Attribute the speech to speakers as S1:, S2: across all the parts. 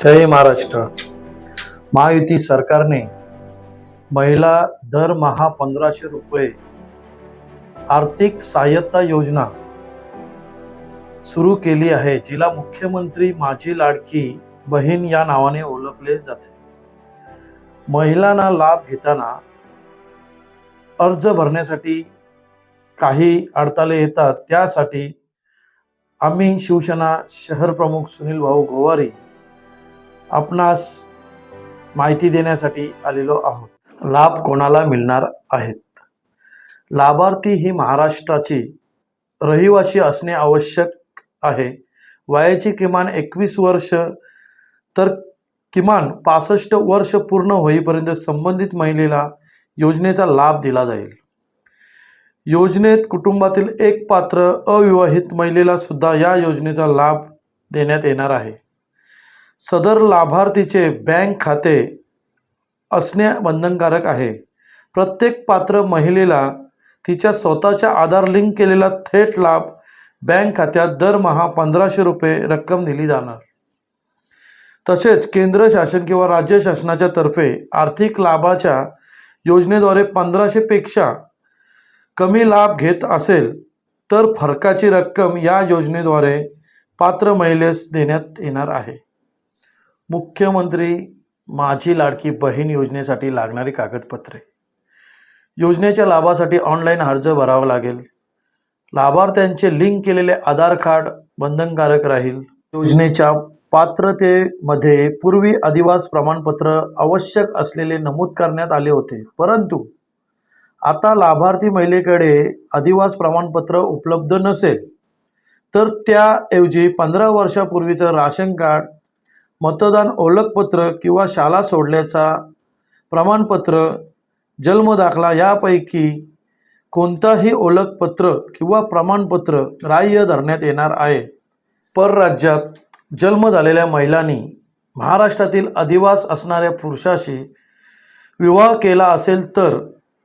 S1: जय महाराष्ट्र. महायुती सरकारने महिला दरमहा पंधराशे रुपये आर्थिक सहाय्यता योजना सुरू केली आहे जिला मुख्यमंत्री माझी लाडकी बहीण या नावाने ओळखले जाते. महिलांना लाभ घेताना अर्ज भरण्यासाठी काही अडथळे येतात त्यासाठी आम्ही शिवसेना शहर प्रमुख सुनील भाऊ गोवारी आपणास माहिती देण्यासाठी आलेलो आहोत. लाभ कोणाला मिळणार आहेत? लाभार्थी ही महाराष्ट्राची रहिवासी असणे आवश्यक आहे. वयाची किमान एकवीस वर्ष तर किमान पासष्ट वर्ष पूर्ण होईपर्यंत संबंधित महिलेला योजनेचा लाभ दिला जाईल. योजनेत कुटुंबातील एक पात्र अविवाहित महिलेला सुद्धा या योजनेचा लाभ देण्यात येणार आहे. सदर लाभार्थीचे बँक खाते असणे बंधनकारक आहे. प्रत्येक पात्र महिलेला तिच्या स्वतःच्या आधार लिंक केलेला थेट लाभ बँक खात्यात दरमहा पंधराशे रुपये रक्कम दिली जाणार. तसेच केंद्र शासन किंवा राज्य शासनाच्या तर्फे आर्थिक लाभाच्या योजनेद्वारे पंधराशेपेक्षा कमी लाभ घेत असेल तर फरकाची रक्कम या योजनेद्वारे पात्र महिलेस देण्यात येणार आहे. मुख्यमंत्री माझी लाडकी बहीण योजनेसाठी लागणारी कागदपत्रे. योजनेच्या लाभासाठी ऑनलाईन अर्ज भरावा लागेल. लाभार्थ्यांचे लिंक केलेले आधार कार्ड बंधनकारक राहील. योजनेच्या पात्रतेमध्ये पूर्वी अधिवास प्रमाणपत्र आवश्यक असलेले नमूद करण्यात आले होते परंतु आता लाभार्थी महिलेकडे अधिवास प्रमाणपत्र उपलब्ध नसेल तर त्याऐवजी पंधरा वर्षापूर्वीचं राशन कार्ड मतदान ओळखपत्र किंवा शाळा सोडल्याचा प्रमाणपत्र जन्मदाखला यापैकी कोणताही ओळखपत्र किंवा प्रमाणपत्र ग्राह्य धरण्यात येणार आहे. परराज्यात जन्म झालेल्या महिलांनी महाराष्ट्रातील अधिवास असणाऱ्या पुरुषाशी विवाह केला असेल तर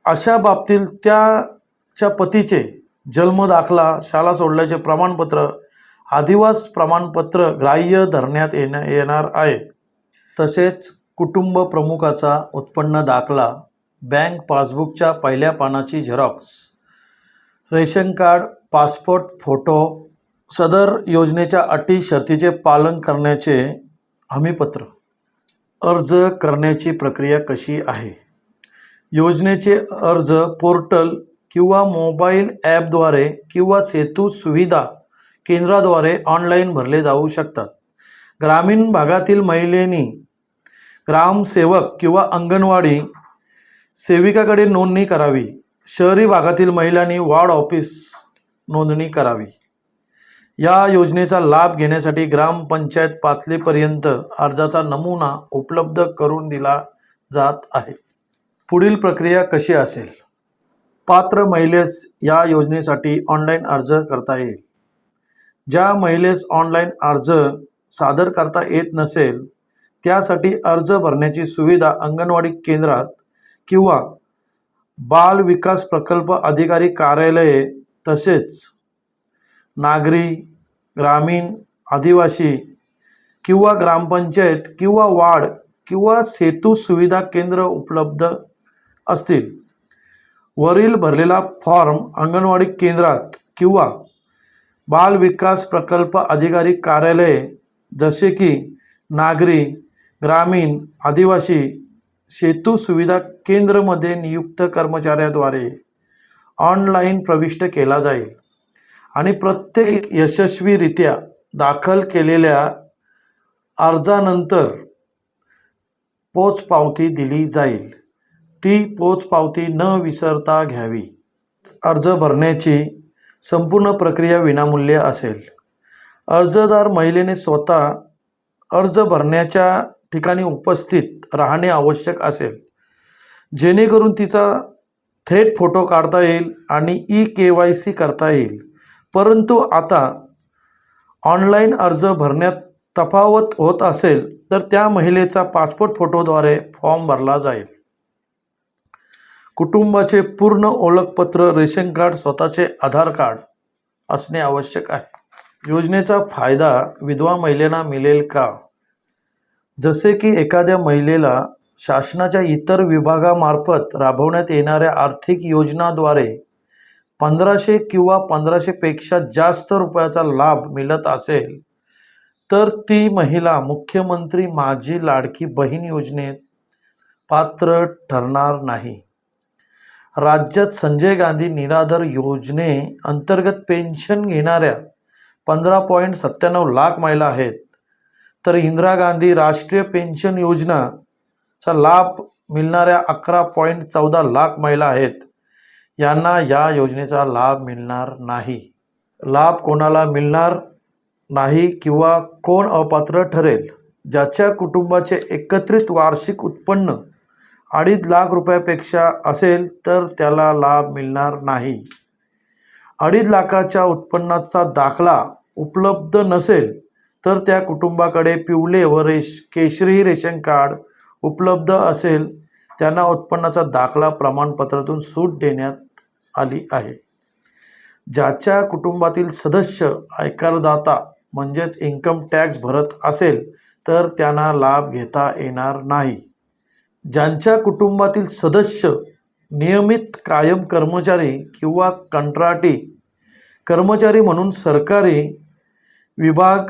S1: अशा बाबतीत त्याच्या पतीचे जन्मदाखला शाळा सोडल्याचे प्रमाणपत्र आदिवास प्रमाणपत्र ग्राह्य धरण्यात येण्या येणार आहे. तसेच कुटुंब प्रमुखाचा उत्पन्न दाखला बँक पासबुकच्या पहिल्या पानाची Xerox ration card passport photo सदर योजनेच्या अटी शर्तीचे पालन करण्याचे हमीपत्र अर्ज करण्याची प्रक्रिया कशी आहे? योजनेचे अर्ज पोर्टल किंवा मोबाईल ॲपद्वारे किंवा सेतू सुविधा केंद्राद्वारे ऑनलाईन भरले जाऊ शकतात. ग्रामीण भागातील महिलेनी ग्रामसेवक किंवा अंगणवाडी सेविकाकडे नोंदणी करावी. शहरी भागातील महिलांनी वार्ड ऑफिस नोंदणी करावी. या योजनेचा लाभ घेण्यासाठी ग्रामपंचायत पातळीपर्यंत अर्जाचा नमुना उपलब्ध करून दिला जात आहे. पुढील प्रक्रिया कशी असेल? पात्र महिलेस या योजनेसाठी ऑनलाईन अर्ज करता येईल. ज्या महिलेस ऑनलाईन अर्ज सादर करता येत नसेल त्यासाठी अर्ज भरण्याची सुविधा अंगणवाडी केंद्रात किंवा बाल विकास प्रकल्प अधिकारी कार्यालये तसेच नागरी ग्रामीण आदिवासी किंवा ग्रामपंचायत किंवा वार्ड किंवा सेतू सुविधा केंद्र उपलब्ध असतील. वरील भरलेला फॉर्म अंगणवाडी केंद्रात किंवा बाल विकास प्रकल्प अधिकारी कार्यालये जसे की नागरी ग्रामीण आदिवासी सेतू सुविधा केंद्रमध्ये नियुक्त कर्मचाऱ्याद्वारे ऑनलाईन प्रविष्ट केला जाईल. आणि प्रत्येक यशस्वीरित्या दाखल केलेल्या अर्जानंतर पोचपावती दिली जाईल. ती पोचपावती न विसरता घ्यावी. अर्ज भरण्याची संपूर्ण प्रक्रिया विनामूल्य असेल. अर्जदार महिलेने स्वतः अर्ज भरण्याच्या ठिकाणी उपस्थित राहणे आवश्यक असेल. जेणेकरून तिचा थेट फोटो काढता येईल आणि ई के वाय सी करता येईल. परंतु आता ऑनलाईन अर्ज भरण्यात तफावत होत असेल तर त्या महिलेचा पासपोर्ट फोटोद्वारे फॉर्म भरला जाईल. कुटुंबाचे पूर्ण ओळखपत्र रेशन कार्ड स्वतःचे आधार कार्ड असणे आवश्यक आहे. योजनेचा फायदा विधवा महिलेला मिळेल का? जसे की एखाद्या महिलेला शासनाच्या इतर विभागामार्फत राबवण्यात येणाऱ्या आर्थिक योजनाद्वारे पंधराशे किंवा पंधराशेपेक्षा जास्त रुपयाचा लाभ मिळत असेल तर ती महिला मुख्यमंत्री माझी लाडकी बहीण योजनेत पात्र ठरणार नाही. राज्यात संजय गांधी निराधार योजने अंतर्गत पेन्शन घेणाऱ्या पंधरा पॉईंट सत्त्याण्णव लाख महिला आहेत. तर इंदिरा गांधी राष्ट्रीय पेन्शन योजनाचा लाभ मिळणाऱ्या अकरा पॉईंट चौदा लाख महिला आहेत. यांना या योजनेचा लाभ मिळणार नाही. लाभ कोणाला मिळणार नाही किंवा कोण अपात्र ठरेल? ज्याच्या कुटुंबाचे एकत्रित वार्षिक उत्पन्न अडीच लाख रुपयापेक्षा असेल तर त्याला लाभ मिळणार नाही. अडीच लाखाच्या उत्पन्नाचा दाखला उपलब्ध नसेल तर त्या कुटुंबाकडे पिवळे व रेश केशरी रेशन कार्ड उपलब्ध असेल त्यांना उत्पन्नाचा दाखला प्रमाणपत्रातून सूट देण्यात आली आहे. ज्याच्या कुटुंबातील सदस्य आयकरदाता म्हणजेच इन्कम टॅक्स भरत असेल तर त्यांना लाभ घेता येणार नाही. ज्यांच्या कुटुंबातील सदस्य नियमित कायम कर्मचारी किंवा कंत्राटी कर्मचारी म्हणून सरकारी विभाग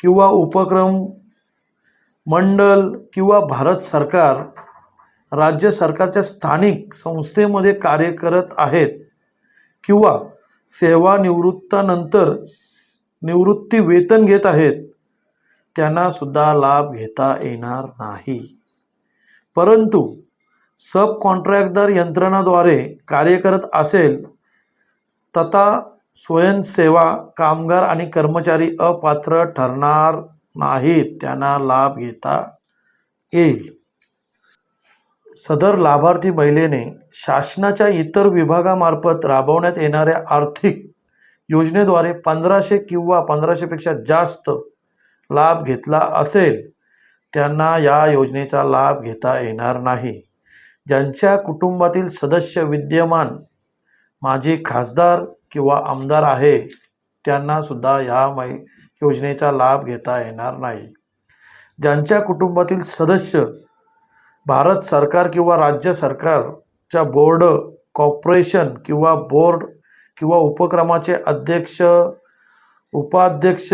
S1: किंवा उपक्रम मंडल किंवा भारत सरकार राज्य सरकारच्या स्थानिक संस्थेमध्ये कार्य करत आहेत किंवा सेवानिवृत्तानंतर निवृत्ती वेतन घेत आहेत त्यांनासुद्धा लाभ घेता येणार नाही. परंतु सब कॉन्ट्रॅक्टदार यंत्रणाद्वारे कार्य करत असेल तथा स्वयंसेवा कामगार आणि कर्मचारी अपात्र ठरणार नाहीत त्यांना लाभ घेता येईल. सदर लाभार्थी महिलेने शासनाच्या इतर विभागामार्फत राबवण्यात येणाऱ्या आर्थिक योजनेद्वारे पंधराशे किंवा पंधराशेपेक्षा जास्त लाभ घेतला असेल. त्यांना या योजनेचा लाभ घेता येणार नाही. ज्यांच्या कुटुंबातील सदस्य विद्यमान माजी खासदार किंवा आमदार आहे त्यांना सुद्धा या मै योजनेचा लाभ घेता येणार नाही. ज्यांच्या कुटुंबातील सदस्य भारत सरकार किंवा राज्य सरकारच्या बोर्ड कॉर्पोरेशन किंवा बोर्ड किंवा उपक्रमाचे अध्यक्ष उपाध्यक्ष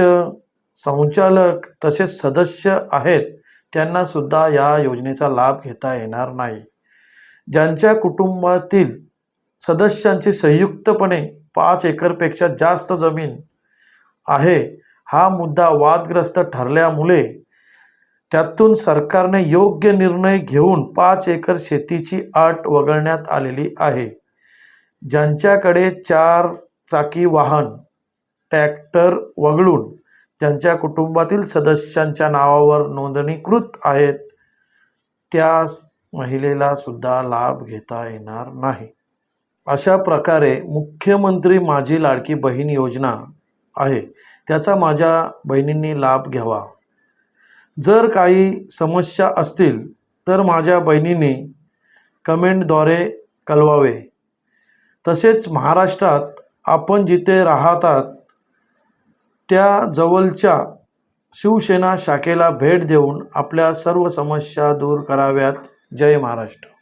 S1: संचालक तसेच सदस्य आहेत त्यांना सुद्धा या योजनेचा लाभ घेता येणार नाही. ज्यांच्या कुटुंबातील सदस्यांची संयुक्तपणे पाच एकरपेक्षा जास्त जमीन आहे हा मुद्दा वादग्रस्त ठरल्यामुळे त्यातून सरकारने योग्य निर्णय घेऊन पाच एकर शेतीची अट वगळण्यात आलेली आहे. ज्यांच्याकडे चार चाकी वाहन ट्रॅक्टर वगळून ज्यांच्या कुटुंबातील सदस्यांच्या नावावर नोंदणीकृत आहेत. त्या महिलेला सुद्धा लाभ घेता येणार नाही. अशा प्रकारे मुख्यमंत्री माझी लाडकी बहीण योजना आहे. त्याचा माझ्या बहिणींनी लाभ घ्यावा. जर काही समस्या असतील तर माझ्या बहिणींनी कमेंटद्वारे कळवावे. तसेच महाराष्ट्रात आपण जिथे राहतात त्या जवळच्या शिवसेना शाखेला भेट देऊन आपल्या सर्व समस्या दूर कराव्यात. जय महाराष्ट्र.